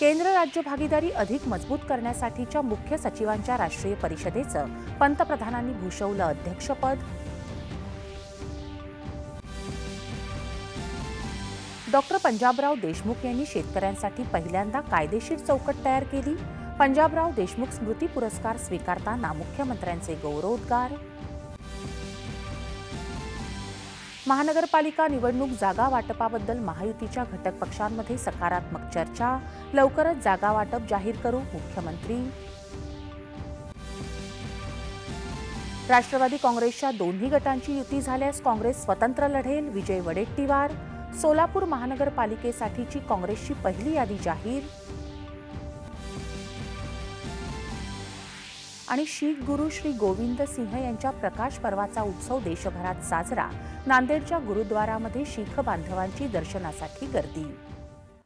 केंद्र राज्य भागीदारी अधिक मजबूत करण्यासाठीच्या मुख्य सचिवांच्या राष्ट्रीय परिषदेचं पंतप्रधानांनी भूषवलं अध्यक्षपद. डॉक्टर पंजाबराव देशमुख यांनी शेतकऱ्यांसाठी पहिल्यांदा कायदेशीर चौकट तयार केली. पंजाबराव देशमुख स्मृती पुरस्कार स्वीकारताना मुख्यमंत्र्यांचे गौरवोद्गार. महानगरपालिका निवडणूक जागा वाटपाबद्दल महायुतीच्या घटक पक्षांमध्ये सकारात्मक चर्चा. लवकरच जागा वाटप जाहीर करू मुख्यमंत्री. राष्ट्रवादी काँग्रेसच्या दोन्ही गटांची युती झाल्यास काँग्रेस स्वतंत्र लढेल विजय वडेट्टीवार. सोलापूर महानगरपालिकेसाठीची काँग्रेसची पहिली यादी जाहीर. आणि शीख गुरु श्री गोविंद सिंह यांच्या प्रकाश पर्वाचा उत्सव देशभरात साजरा. नांदेडच्या गुरुद्वारामध्ये शीख बांधवांची दर्शनासाठी गर्दी.